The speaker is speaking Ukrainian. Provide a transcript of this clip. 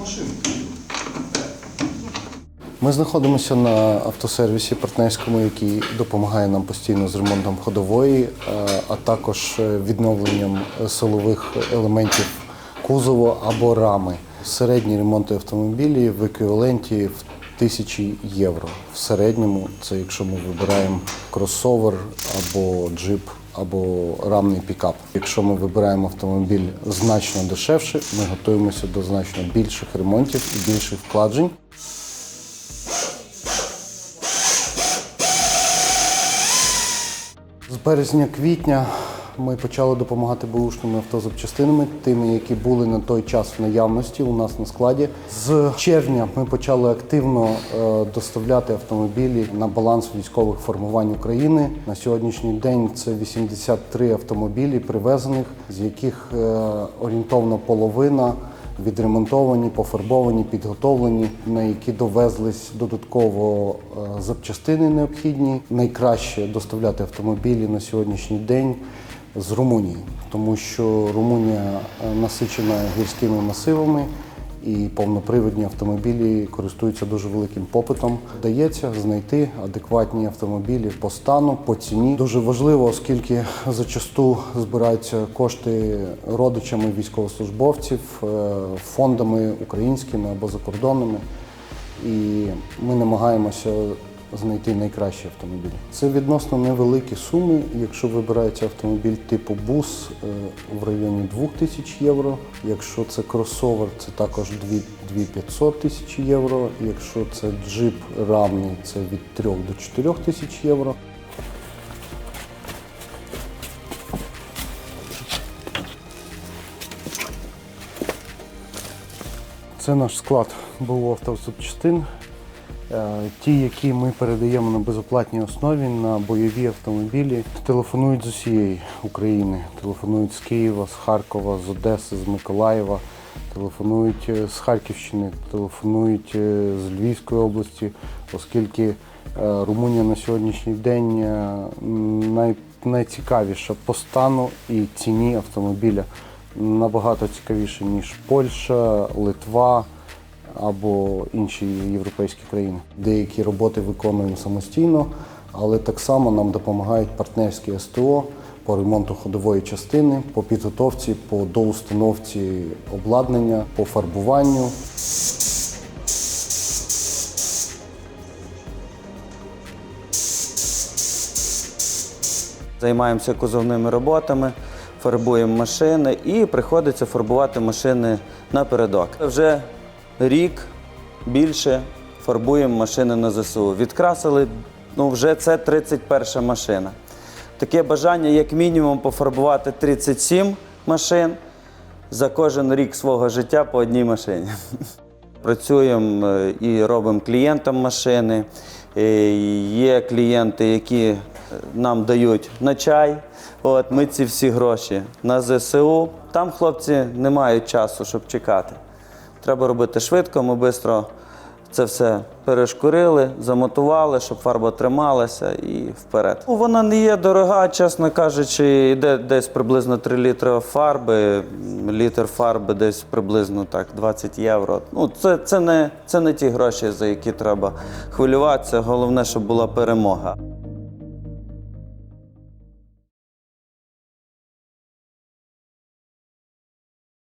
машину. Ми знаходимося на автосервісі партнерському, який допомагає нам постійно з ремонтом ходової, е, а також е, відновленням силових елементів кузова або рами. Середні ремонти автомобілів в еквіваленті в тисячі євро. В середньому це якщо ми вибираємо кросовер або джип. Або рамний пікап. Якщо ми вибираємо автомобіль значно дешевше, ми готуємося до значно більших ремонтів і більших вкладжень. З березня-квітня ми почали допомагати бушними автозапчастинами, тими, які були на той час в наявності у нас на складі. З червня ми почали активно е, доставляти автомобілі на баланс військових формувань України. На сьогоднішній день це 83 автомобілі привезених, з яких е, орієнтовно половина відремонтовані, пофарбовані, підготовлені, на які довезлись додатково е, запчастини необхідні. Найкраще доставляти автомобілі на сьогоднішній день з Румунії, тому що Румунія е, насичена гірськими масивами. І повнопривідні автомобілі користуються дуже великим попитом. Вдається знайти адекватні автомобілі по стану, по ціні. Дуже важливо, оскільки зачасту збираються кошти родичами військовослужбовців, е, фондами українськими або закордонними. І ми намагаємося знайти найкращі автомобілі. Це відносно невеликі суми. Якщо вибирається автомобіль типу бус е, в районі 2000 євро. Якщо це кросовер, це також 2500 тисяч євро. Якщо це джип рамний, це від 3 до 4 тисяч євро. Це наш склад БУ автозапчастин. Е, Ті, які ми передаємо на безоплатній основі на бойові автомобілі, телефонують з усієї України, телефонують з Києва, з Харкова, з Одеси, з Миколаєва, телефонують е, з Харківщини, телефонують е, з Львівської області, оскільки Румунія на сьогоднішній день най, найцікавіша по стану і ціні автомобіля. Набагато цікавіше, ніж Польща, Литва або інші європейські країни. Деякі роботи виконуємо самостійно, але так само нам допомагають партнерські СТО по ремонту ходової частини, по підготовці, по доустановці обладнання, по фарбуванню. Займаємося кузовними роботами, фарбуємо машини і приходиться фарбувати машини напередок. Вже рік більше фарбуємо машини на ЗСУ. Відкрасили, ну вже це 31 машина. Таке бажання, як мінімум, пофарбувати 37 машин за кожен рік свого життя по одній машині. Працюємо е, і робимо клієнтам машини. Е, Є клієнти, які е, нам дають на чай. От ми ці всі гроші на ЗСУ. Там хлопці не мають часу, щоб чекати. Треба робити швидко, ми швидко це все перешкурили, замотували, щоб фарба трималася і вперед. Ну, Вона не є дорога, чесно кажучи, йде десь приблизно 3 літри фарби. Літр фарби десь приблизно так 20 євро. Ну, це, це, не, це не ті гроші, за які треба хвилюватися. Головне, щоб була перемога.